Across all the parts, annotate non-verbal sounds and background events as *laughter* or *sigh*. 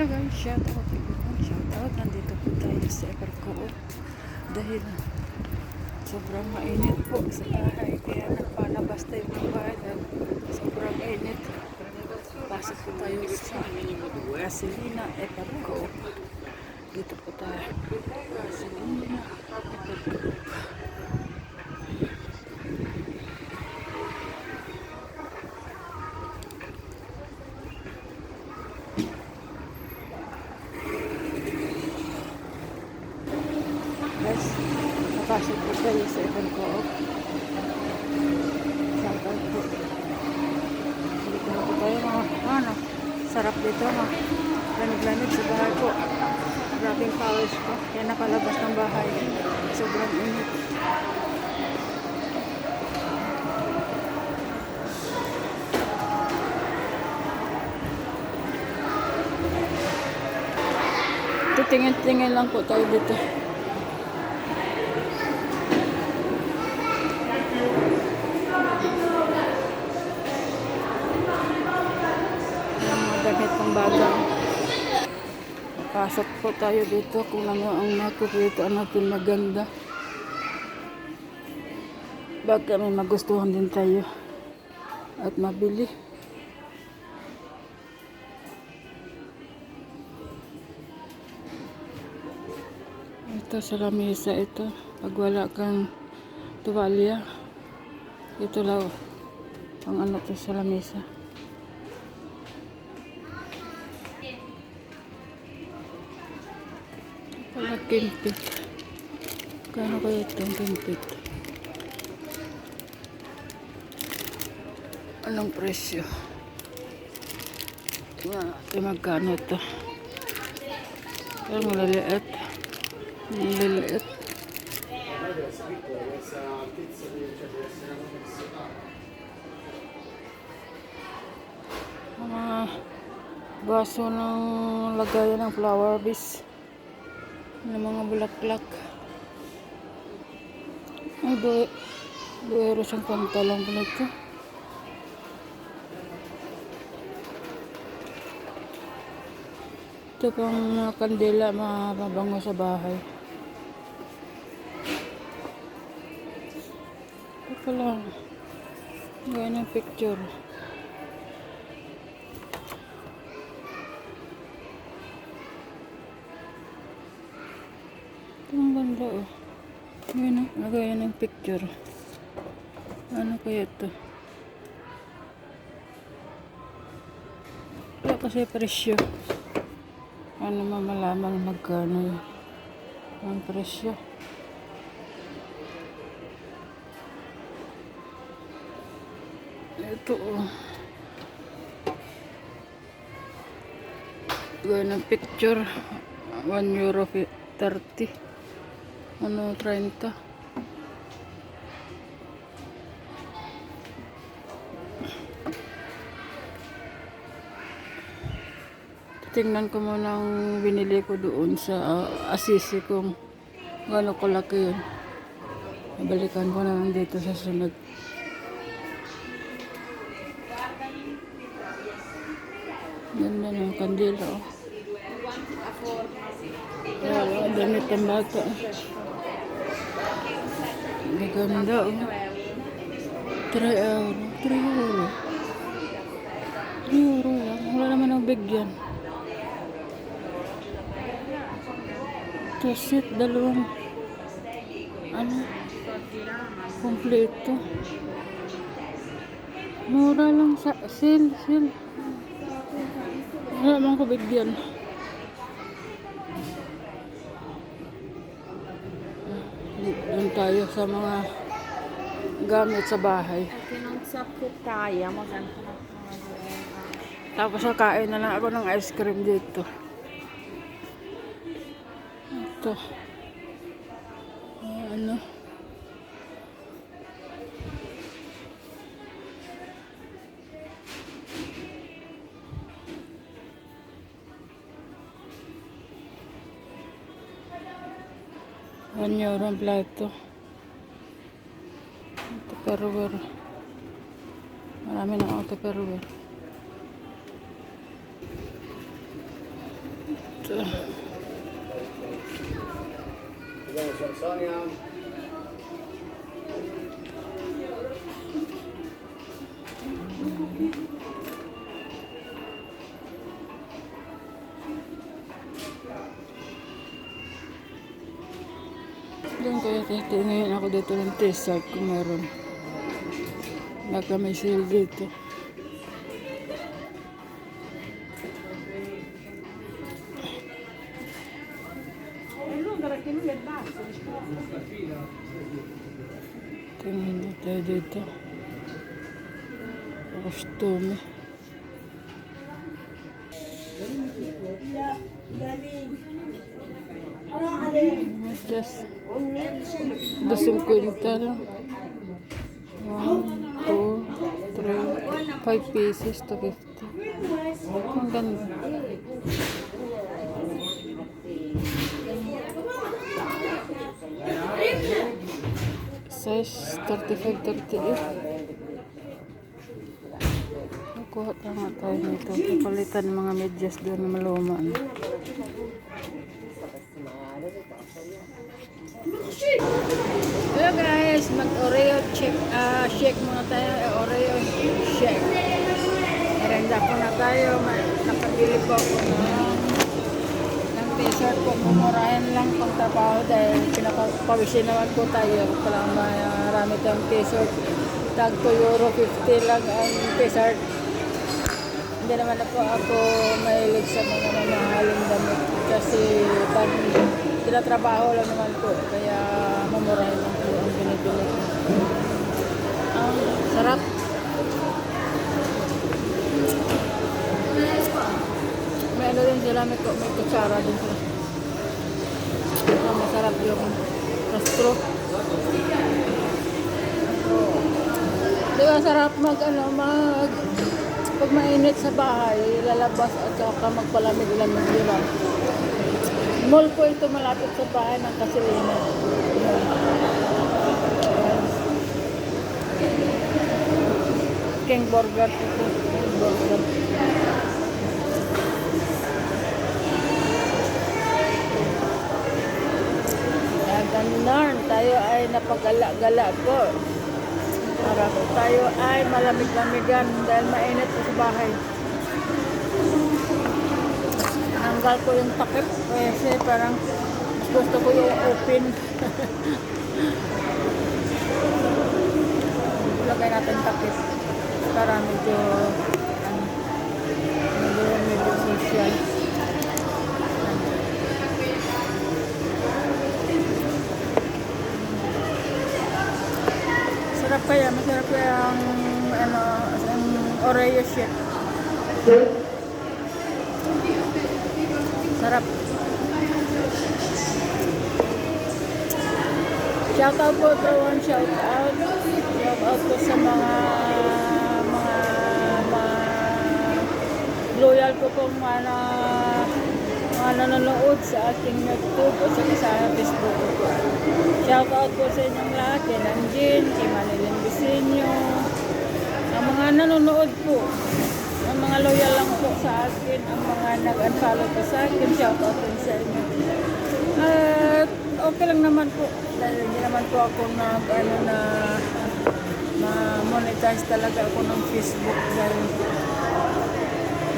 Hello guys, shout out shout out. Nandito po tayo sa Everco dahil sobrang mainit po sa bahay. Kaya nagpalabas tayo ng bahay sobrang init. Pasok po tayo sa Gasolina Everco. Dito po tayo. Gasolina Everco. Guys, napasok po tayo sa ibang co-op. Shout out po. Dito na po tayo mga ano. Sarap dito mga lamig-lamig sa bahay po. Grabing powers po. Yan nakalabas ng bahay. Sobrang init. Titingin-tingin lang po tayo dito. Yung mga damit pang baga. Pasok po tayo dito kung ano ang makikita natin maganda. Baka may magustuhan din tayo at mabili. Ito sa lamesa ito. Pag wala kang tuwalya, ito lang ang ano to sa lamesa. Pala kimpit. Kano kaya itong kimpit? Anong presyo? Tingnan natin magkano ito. Ang maliliit. Maliliit. Mga baso ng lagayan ng flower base. Ng mga bulaklak. Ay, do doero siyang pantalong pala ito. Ito pang mga kandila mababango sa bahay. Ito lang. Gaya ng picture. Ito ang ganda oh. Yan o, lagay ng picture. Ano kaya ito? Wala kasi presyo. Ano mamalaman magkano yun? ang presyo. Ito oh. Gaya ng picture. 1 euro 30. Ano 30. Tingnan ko muna ang binili ko doon sa uh, Assisi kung gano'n kalaki yun. Nabalikan ko na dito sa sunod. Ganda na yung kandila oh. Wala, damit ang bata. Maganda oh. 3 euro. 3 euro. 3 euro lang. Wala naman ang bigyan. Kasit, dalawang ano, kompleto. Mura lang sa sale, sale. Wala naman ko bigyan. Doon tayo sa mga gamit sa bahay. Tapos kakain na lang ako ng ice cream dito. Ito. Ano? One euro ang plato. Ito perwer. Marami ng auto perwer. Doon kaya titingin ako dito ng t-shirt kung meron. Baka may sale dito. Tingin na tayo dito. Costume. Just Dosing kwenta lang. One, two, three, five pieces to fifty. Ang ganda. Size 35, 38. Nakuha tama tayo nito. Kapalitan ng mga medyas doon na maluma. no? Hello guys, mag-Oreo check, ah shake muna tayo, Oreo shake. Merenda po na tayo, nakabili po ako ng, ng t-shirt po, mumurahin lang pang trabaho dahil pinakapawisin naman po tayo. Kailangan marami tayong t-shirt. Tag to euro 50 lang ang t-shirt. Hindi naman na po ako mahilig sa mga mamahaling damit kasi pag tinatrabaho lang naman po kaya mamurahin lang po ang binibili ko. Ang sarap. May ano din sila, may, ku- may kutsara din sila. Ang masarap yung rastro. Di ba sarap mag ano, mag pag mainit sa bahay, lalabas at saka magpalamig-lamig, di ba? Mall po ito malapit sa bahay ng Kasilina. King Burger po. King Burger. Ganun, tayo ay napagala-gala po. Para tayo ay malamig-lamigan dahil mainit sa bahay. Tanggal ko yung takip kasi parang gusto ko yung open. *laughs* Lagay natin takip para medyo ano, medyo, medyo social. Sarap kaya, masarap kaya ang ano, Oreo shake. Sarap. Shout out po everyone, shout out. Shout out po sa mga mga mga loyal ko pong mga mga nanonood sa aking YouTube o sa Facebook ko. Shout out po sa inyong lahat, kay Nanjin, kay Maniling Bisenyo, ang mga nanonood po, ang mga loyal lang po sa akin, ang mga nag-unfollow po sa akin, shout out din sa inyo. At okay lang naman po, dahil hindi naman po ako nag, ano na, ma-monetize talaga ako ng Facebook dahil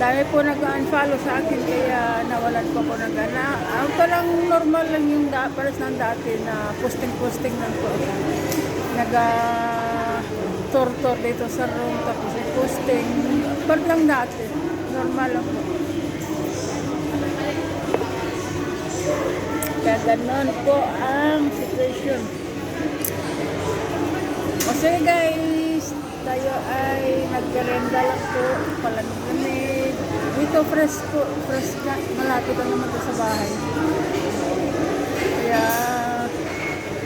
dami po nag-unfollow sa akin kaya nawalan po ako ng gana. Ang parang normal lang yung da, pares ng dati na posting-posting lang po ako. Naga tour-tour dito sa room tapos posting. Parang lang dati. Normal lang po. Kaya ganun po ang situation. O sige guys, tayo ay nagkarenda lang po, palamig-lamig. Dito fresh po, fresh ka. Malapit lang naman sa bahay. Kaya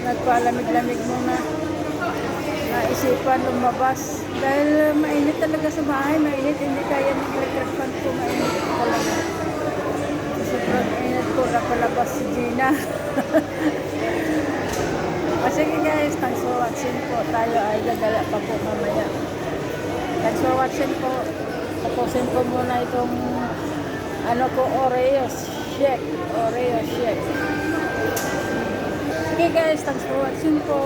nagpalamig-lamig muna. Naisipan lumabas. Dahil mainit talaga sa bahay, mainit. Hindi kaya ng electric fan po, mainit talaga. Sobrang init po, napalabas si Gina. O *laughs* sige guys, thanks for watching po. Tayo ay gagala pa po mamaya. Thanks for watching po. Tapusin ko muna itong ano ko Oreos. Shake. Oreo shake. Okay guys, thanks for watching po.